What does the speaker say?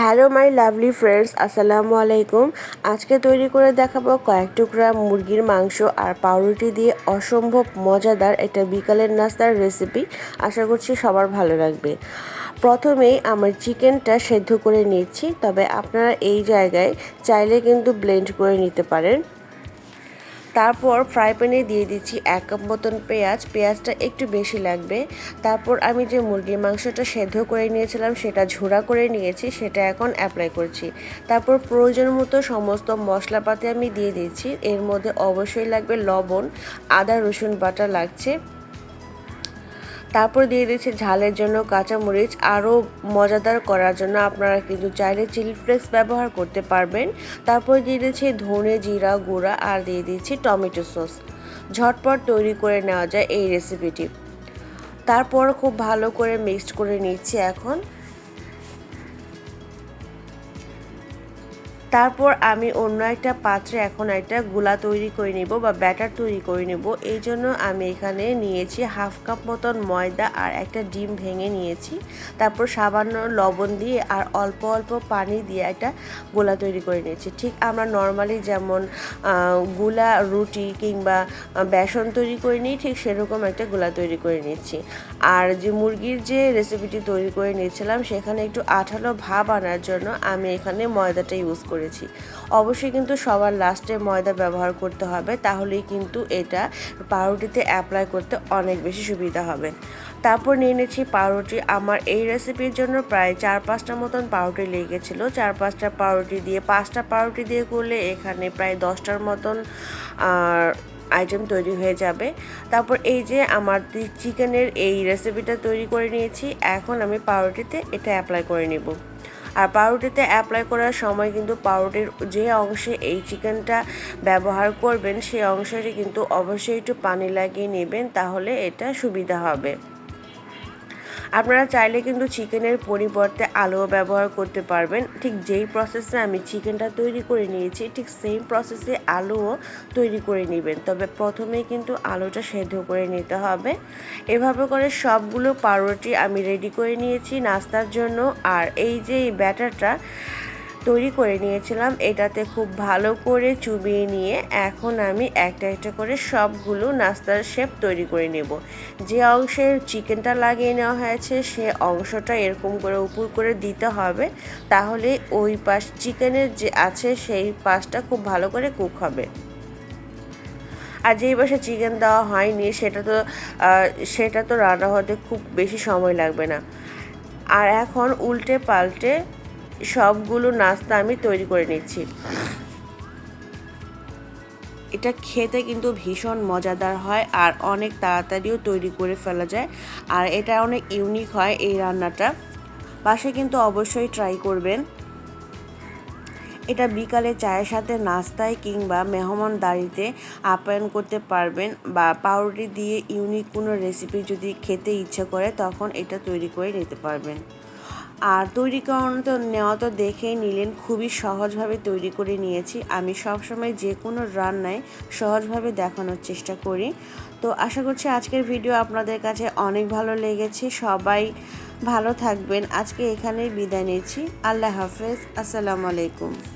Hello my lovely friends, আসসালামু আলাইকুম। আজকে তৈরি করে দেখাবো কয়েক টুকরা মুরগির মাংস আর পাউরুটি দিয়ে অসম্ভব মজাদার একটা বিকালের নাস্তার রেসিপি আশা করছি সবার ভালো লাগবে। প্রথমেই আমার চিকেনটা সেদ্ধ করে নিচ্ছি, তবে আপনারা এই জায়গায় চাইলে কিন্তু ব্লেন্ড করে নিতে পারেন। তারপর ফ্রাই প্যানে দিয়ে দিচ্ছি এক কাপ মতন পেঁয়াজ। পেঁয়াজটা একটু বেশি লাগবে। তারপর আমি যে মুরগির মাংসটা সেদ্ধ করে নিয়েছিলাম, সেটা ঝোড়া করে নিয়েছি, সেটা এখন অ্যাপ্লাই করছি। তারপর প্রয়োজন মতো সমস্ত মশলাপাতি আমি দিয়ে দিচ্ছি এর মধ্যে অবশ্যই লাগবে লবণ, আদা, রসুন বাটা লাগছে। তারপর দিয়ে দিচ্ছি ঝালের জন্য কাঁচামরিচ। আরও মজাদার করার জন্য আপনারা কিন্তু চাইলে চিলি ফ্লেক্স ব্যবহার করতে পারবেন। তারপর দিয়ে দিচ্ছি ধনে জিরা গুঁড়া আর দিয়ে দিচ্ছি টমেটো সস। ঝটপট তৈরি করে নেওয়া যায় এই রেসিপিটি তারপর খুব ভালো করে মিক্সড করে নিচ্ছি এখন। তারপর আমি অন্য একটা পাত্রে এখন একটা গুলা তৈরি করে নিব বা ব্যাটার তৈরি করে নেব। এই জন্য আমি এখানে নিয়েছি হাফ কাপ মতন ময়দা আর একটা ডিম ভেঙে নিয়েছি। তারপর সামান্য লবণ দিয়ে আর অল্প অল্প পানি দিয়ে একটা গোলা তৈরি করে নিয়েছি। ঠিক আমরা নর্মালি যেমনগুলা, রুটি কিংবা বেসন তৈরি করে নিই, ঠিক সেরকম একটা গোলা তৈরি করে নিচ্ছি। আর যে মুরগির যে রেসিপিটি তৈরি করে নিয়েছিলাম, সেখানে একটু আঠালো ভাব আনার জন্য আমি এখানে ময়দাটা ইউজ করি। করেছি। অবশ্যই কিন্তু সবার লাস্টে ময়দা ব্যবহার করতে হবে, তাহলেই কিন্তু এটা পাউরুটিতে অ্যাপ্লাই করতে অনেক বেশি সুবিধা হবে। তারপর নিয়ে নিয়েছি পাউরুটি। আমার এই রেসিপির জন্য প্রায় চার পাঁচটা মতন পাউরুটি লেগেছিল। চার পাঁচটা পাউরুটি দিয়ে, পাঁচটা পাউরুটি দিয়ে করলে এখানে প্রায় দশটার মতন আর আইটেম তৈরি হয়ে যাবে। তারপর এই যে আমার চিকেনের এই রেসিপিটা তৈরি করে নিয়েছি, এখন আমি পাউরুটিতে এটা অ্যাপ্লাই করে নেব। আর পাউরুটিতে অ্যাপ্লাই করার সময় কিন্তু পাউরুটির যে অংশে এই চিকেনটা ব্যবহার করবেন সেই অংশটি কিন্তু অবশ্যই একটু পানি লাগিয়ে নেবেন, তাহলে এটা সুবিধা হবে। আপনারা চাইলে কিন্তু চিকেনের পরিবর্তে আলুও ব্যবহার করতে পারবেন। ঠিক যেই প্রসেসে আমি চিকেনটা তৈরি করে নিয়েছি, ঠিক সেম প্রসেসে আলুও তৈরি করে নেবেন। তবে প্রথমে কিন্তু আলুটা সেদ্ধ করে নিতে হবে। এভাবে করে সবগুলো পাউরুটি আমি রেডি করে নিয়েছি নাস্তার জন্য। আর এই যে ব্যাটারটা তৈরি করে নিয়েছিলাম। এটাতে খুব ভালো করে চুবিয়ে নিয়ে এখন আমি একটা একটা করে সবগুলো নাস্তার শেপ তৈরি করে নেব। যে অংশের চিকেনটা লাগিয়ে নেওয়া হয়েছে, সে অংশটা এরকম করে উপর করে দিতে হবে। তাহলে ওই পাশ চিকেনের যে আছে, সেই পাশটা খুব ভালো করে কুক হবে। আর যেই পাশে চিকেন দেওয়া হয়নি, সেটা তো সেটা তো রান্না হতে খুব বেশি সময় লাগবে না। আর এখন উল্টে পাল্টে সবগুলো নাস্তা আমি তৈরি করে নিচ্ছি। এটা খেতে কিন্তু ভীষণ মজাদার হয় আর অনেক তাড়াতাড়িও তৈরি করে ফেলা যায়। আর এটা অনেক ইউনিক হয় এই রান্নাটা। পাশে কিন্তু অবশ্যই ট্রাই করবেন। এটা বিকালে চায়ের সাথে নাস্তায় কিংবা মেহমান মেহমানদারিতে আপ্যায়ন করতে পারবেন বা পাউরুটি দিয়ে ইউনিক কোনো রেসিপি যদি খেতে ইচ্ছে করে তখন এটা তৈরি করে নিতে পারবেন। আর তৈরি করানো তো নেওয়া তো দেখেই নিলেন, খুবই সহজভাবে তৈরি করে নিয়েছি। আমি সবসময় যে কোনো রান্নায় সহজভাবে দেখানোর চেষ্টা করি। তো আশা করছি আজকের ভিডিও আপনাদের কাছে অনেক ভালো লেগেছে। সবাই ভালো থাকবেন। আজকে এখানেই বিদায় নিচ্ছি। আল্লাহ হাফেজ। আসসালামু আলাইকুম।